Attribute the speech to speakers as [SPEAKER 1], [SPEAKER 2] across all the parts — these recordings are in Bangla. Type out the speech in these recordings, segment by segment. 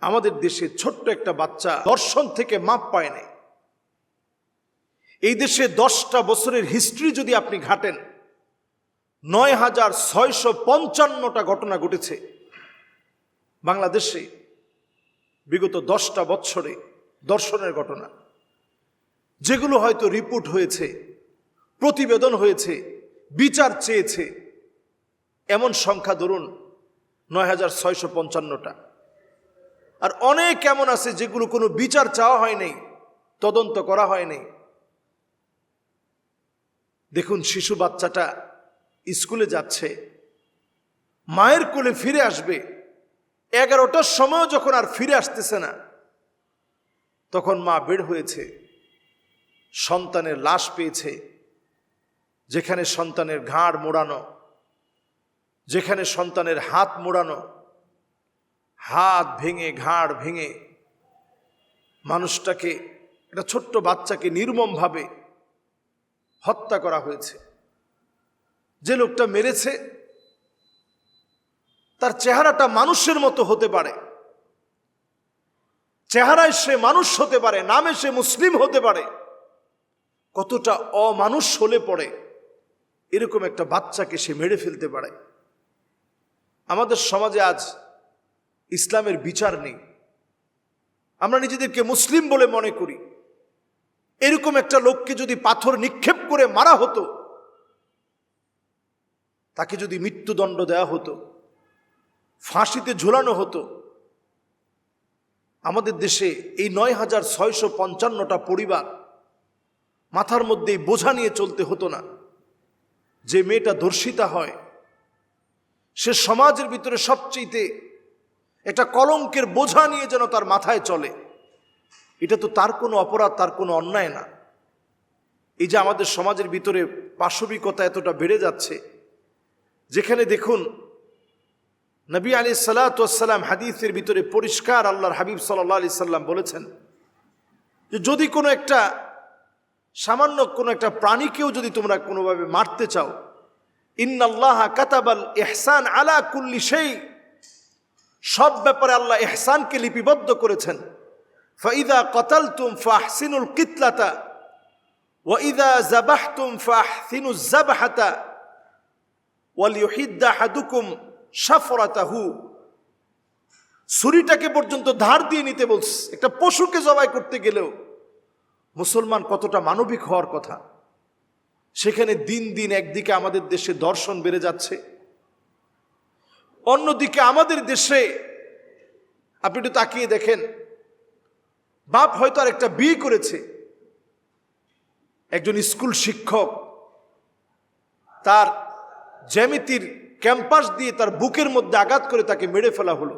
[SPEAKER 1] আমাদের দেশে ছোট্ট একটা বাচ্চা দর্শন থেকে মাপ পায় নাই। এই দেশে দশটা বছরের হিস্ট্রি যদি আপনি ঘাটেন, নয় হাজার ছয়শো পঞ্চান্নটা ঘটনা ঘটেছে। বাংলাদেশে বিগত দশটা বৎসরে দর্শনের ঘটনা। যেগুলো হয়তো রিপোর্ট হয়েছে, প্রতিবেদন হয়েছে, বিচার চেয়েছে। এমন সংখ্যা ধরুন, নয় হাজার ছয়শো পঞ্চান্নটা। আর অনেক এমন আছে যেগুলো কোনো বিচার চাওয়া হয়নি তদন্ত করা হয়নি দেখুন, শিশু বাচ্চাটা স্কুলে যাচ্ছে, মায়ের কোলে ফিরে আসবে, এগারোটার সময় যখন আর ফিরে আসতেছে না, তখন মা বের হয়েছে, সন্তানের লাশ পেয়েছে, যেখানে সন্তানের ঘাড় মোড়ানো, যেখানে সন্তানের হাত মোড়ানো হাত ভেঙে, ঘাড় ভেঙে মানুষটাকে, একটা ছোট্ট বাচ্চাকে নির্মমভাবে হত্যা করা হয়েছে। যে লোকটা মেরেছে, তার চেহারাটা মানুষের মতো হতে পারে। চেহারায় সে মানুষ হতে পারে, নামে সে মুসলিম হতে পারে। কতটা অমানুষ হলে পড়ে, এরকম একটা বাচ্চাকে সে মেরে ফেলতে পারে। আমাদের সমাজে আজ ইসলামের বিচার নেই। আমরা নিজেদেরকে মুসলিম বলে মনে করি। এরকম একটা লোককে যদি পাথর নিক্ষেপ করে মারা হতো, তাকে যদি মৃত্যুদণ্ড দেওয়া হতো, ফাঁসিতে ঝোলানো হতো, আমাদের দেশে এই নয় হাজার ছয়শো পঞ্চান্নটা পরিবার মাথার মধ্যে বোঝা নিয়ে চলতে হতো না। যে মেয়েটা ধর্ষিতা হয়, সে সমাজের ভিতরে সবচেয়েতে একটা কলঙ্কের বোঝা নিয়ে যেন তার মাথায় চলে। এটা তো তার কোনো অপরাধ, তার কোনো অন্যায় না। এই যে আমাদের সমাজের ভিতরে পাশবিকতা এতটা বেড়ে যাচ্ছে, যেখানে দেখুন, নবী আলী সালাতাম হাদিসের ভিতরে পরিষ্কার আল্লাহর হাবিব সাল্লাহ আলি সাল্লাম বলেছেন যে যদি কোনো একটা সামান্য কোনো একটা প্রাণীকেও যদি তোমরা কোনোভাবে মারতে চাও, ইন্নাল্লাহ কাতাবাল এহসান আলা কুল্লি সেই সব ব্যাপারে আল্লাহ এহসানকে লিপিবদ্ধ করেছেন। ফাইদা কতাল তুম ফাহসিনুল কিতলাতা, ওয়াইদা জাবাহ তুম ফাহসিনু জাবাহাতা ওয়ালিউহিদ্দা হাদুকুম সাফরাতাহু ছুরিটাকে পর্যন্ত ধার দিয়ে নিতে বলছে। একটা পশুকে জবাই করতে গেলেও মুসলমান কতটা মানবিক হওয়ার কথা। সেখানে দিন দিন একদিকে আমাদের দেশে দর্শন বেড়ে যাচ্ছে। অন্যদিকে আমাদের দেশে, আপনি একটু তাকিয়ে দেখেন, বাপ হয়তো আর একটা বিয়ে করেছে, একজন স্কুল শিক্ষক, তার জ্যামিতির ক্যাম্পাস দিয়ে তার বুকের মধ্যে আঘাত করে তাকে মেরে ফেলা হলো।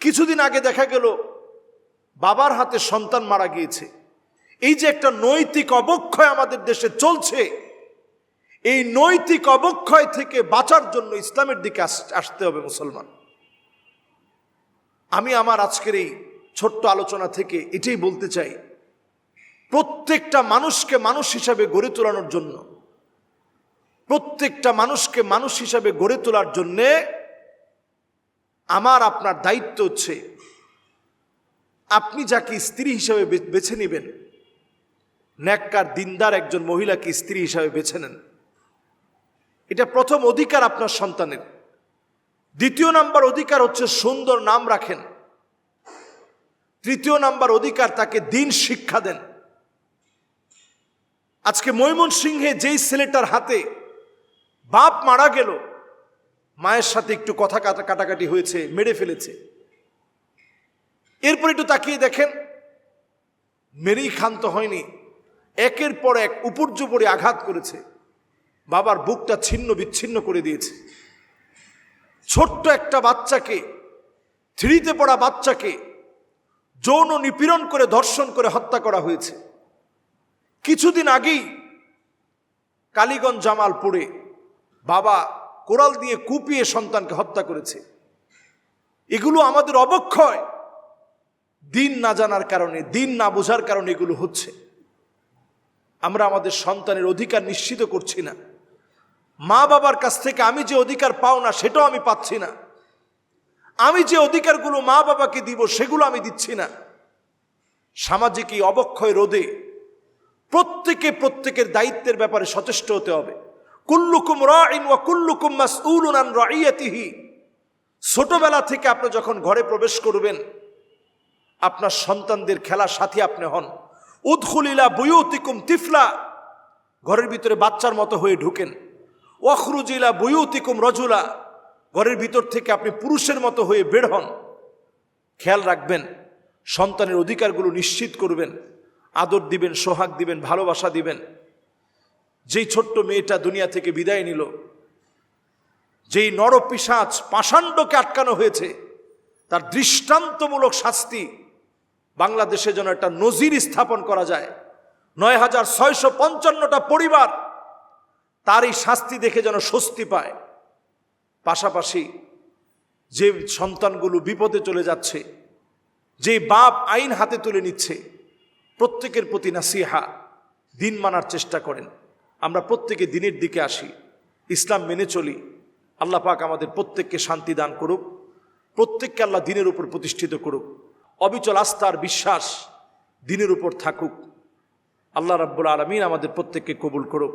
[SPEAKER 1] কিছুদিন আগে দেখা গেল, বাবার হাতে সন্তান মারা গিয়েছে। এই যে একটা নৈতিক অবক্ষয় আমাদের দেশে চলছে এই নৈতিক অবক্ষয় থেকে বাঁচার জন্য ইসলামের দিকে আসতে হবে মুসলমান। আমি আমার আজকের এই ছোট্ট আলোচনা থেকে এটাই বলতে চাই। প্রত্যেকটা মানুষকে মানুষ হিসাবে গড়ে তোলানোর জন্য, প্রত্যেকটা মানুষকে মানুষ হিসাবে গড়ে তোলার জন্যে আমার আপনার দায়িত্ব হচ্ছে, আপনি যাকে স্ত্রী হিসাবে বেছে নেবেন, ন্যাক্কার দিনদার একজন মহিলাকে স্ত্রী হিসাবে বেছে নেন। এটা প্রথম অধিকার আপনার সন্তানের। দ্বিতীয় নাম্বার অধিকার হচ্ছে সুন্দর নাম রাখেন। তৃতীয় নাম্বার অধিকার তাকে দিন শিক্ষা দেন। আজকে মৈমন সিংহে যেই ছেলেটার হাতে বাপ মারা গেল, মায়ের সাথে একটু কথা কাটাকাটি হয়েছে, মেরে ফেলেছে। এরপর একটু তাকিয়ে দেখেন, মেরেই ক্ষান্ত হয়নি। একের পর এক উপর্যুপরে আঘাত করেছে। বাবার বুকটা ছিন্ন বিচ্ছিন্ন করে দিয়েছে। ছোট্ট একটা বাচ্চাকে, থ্রিতে পড়া বাচ্চাকে যৌন নিপীড়ন করে, ধর্ষণ করে হত্যা করা হয়েছে। কিছুদিন আগেই কালীগঞ্জ জামালপুরে বাবা কোরাল দিয়ে কুপিয়ে সন্তানকে হত্যা করেছে। এগুলো আমাদের অবক্ষয়। দিন না জানার কারণে, দিন না বোঝার কারণে এগুলো হচ্ছে। আমরা আমাদের সন্তানের অধিকার নিশ্চিত করছি না। মা বাবার কাছ থেকে আমি যে অধিকার পাও না, সেটাও আমি পাচ্ছি না। আমি যে অধিকারগুলো মা বাবাকে দিব, সেগুলো আমি দিচ্ছি না। সামাজিক এই অবক্ষয় রোধে প্রত্যেকে প্রত্যেকের দায়িত্বের ব্যাপারে সচেষ্ট হতে হবে। কুল্লুকুম রাইন ওয়া কুল্লুকুম মাসউলুন আন রাইয়াতিহি ছোটবেলা থেকে আপনি যখন ঘরে প্রবেশ করবেন, আপনার সন্তানদের খেলার সাথী আপনি হন। উদখুলিলা বুয়ুতিকুম তিফলা। ঘরের ভিতরে বাচ্চার মতো হয়ে ঢুকেন। ওয়াখরুজিলা বুয়ুতিকুম রজুলা। ঘরের ভিতর থেকে আপনি পুরুষের মতো হয়ে বের হন। খেয়াল রাখবেন, সন্তানের অধিকারগুলো নিশ্চিত করবেন, আদর দিবেন, সোহাগ দিবেন, ভালোবাসা দিবেন। যেই ছোট্ট মেয়েটা দুনিয়া থেকে বিদায় নিল, যেই নরপিসাচ পাষাণ্ডকে আটকানো হয়েছে, তার দৃষ্টান্তমূলক শাস্তি বাংলাদেশে যেন একটা নজির স্থাপন করা যায়। নয় হাজার ছয়শো পঞ্চান্নটা পরিবার তার এই শাস্তি দেখে যেন স্বস্তি পায়। পাশাপাশি যে সন্তানগুলো বিপদে চলে যাচ্ছে, যে বাপ আইন হাতে তুলে নিচ্ছে, প্রত্যেকের প্রতি নাসিহা, দিন মানার চেষ্টা করেন। আমরা প্রত্যেকে দিনের দিকে আসি, ইসলাম মেনে চলি, আল্লাহ পাক আমাদের প্রত্যেককে শান্তি দান করুক, প্রত্যেককে আল্লাহ দিনের উপর প্রতিষ্ঠিত করুক। অবিচল আস্থার বিশ্বাস দিনের উপর থাকুক। আল্লাহ রাব্বুল আলমিন আমাদের প্রত্যেককে কবুল করুক।